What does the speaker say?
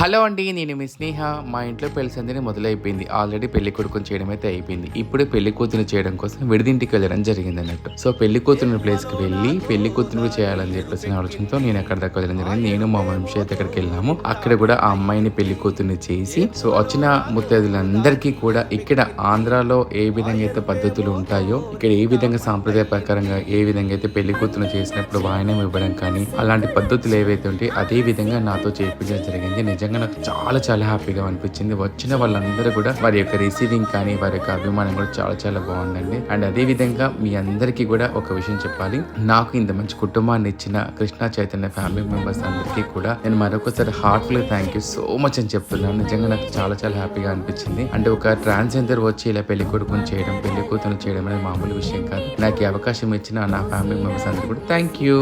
Hello అండి నేను మీ స్నేహ. మా ఇంట్లో పెళ్ళి సందడి మొదలైపోయింది. ఆల్రెడీ పెళ్ళి కొడుకుని చేయడం అయితే అయిపోయింది. ఇప్పుడు పెళ్ళి కూతురు చేయడం కోసం విడిదింటికి వెళ్ళడం జరిగింది అన్నట్టు. సో పెళ్ళి కూతురు ప్లేస్కి వెళ్ళి పెళ్ళి కూతురు చేయాలని చెప్పేసి ఆలోచనతో నేను అక్కడ దాకా వెళ్ళడం జరిగింది. నేను మా వంశీ అయితే అక్కడికి వెళ్ళాము. అక్కడ కూడా ఆ అమ్మాయిని పెళ్ళి కూతుర్ని చేసి సో వచ్చిన ముత్తైదులందరికీ కూడా ఇక్కడ ఆంధ్రాలో ఏ విధంగా అయితే పద్ధతులు ఉంటాయో ఇక్కడ ఏ విధంగా సాంప్రదాయ ప్రకారంగా ఏ విధంగా అయితే పెళ్ళి కూతురు చేసినప్పుడు వాయనం ఇవ్వడం కానీ అలాంటి పద్ధతులు ఏవైతే ఉంటాయి అదే విధంగా నాతో చేయించడం జరిగింది. నిజంగా నిజంగా నాకు చాలా చాలా హ్యాపీగా అనిపించింది. వచ్చిన వాళ్ళందరూ కూడా వారి యొక్క రిసీవింగ్ కానీ వారి యొక్క అభిమానం కూడా చాలా చాలా బాగుందండి. అండ్ అదే విధంగా మీ అందరికీ కూడా ఒక విషయం చెప్పాలి. నాకు ఇంత మంచి కుటుంబాన్ని ఇచ్చిన కృష్ణా చైతన్య ఫ్యామిలీ మెంబర్స్ అందరికీ కూడా నేను మరొకసారి heartful thank you so much అని చెప్తున్నాను. నిజంగా నాకు చాలా చాలా హ్యాపీగా అనిపించింది. అంటే ఒక ట్రాన్స్జెండర్ వచ్చి ఇలా పెళ్ళి కొడుకుని చేయడం పెళ్ళి కూతురు చేయడం అనేది మామూలు విషయం కాదు. నాకు ఈ అవకాశం ఇచ్చిన నా ఫ్యామిలీ మెంబర్స్ అందరికీ కూడా థ్యాంక్ యూ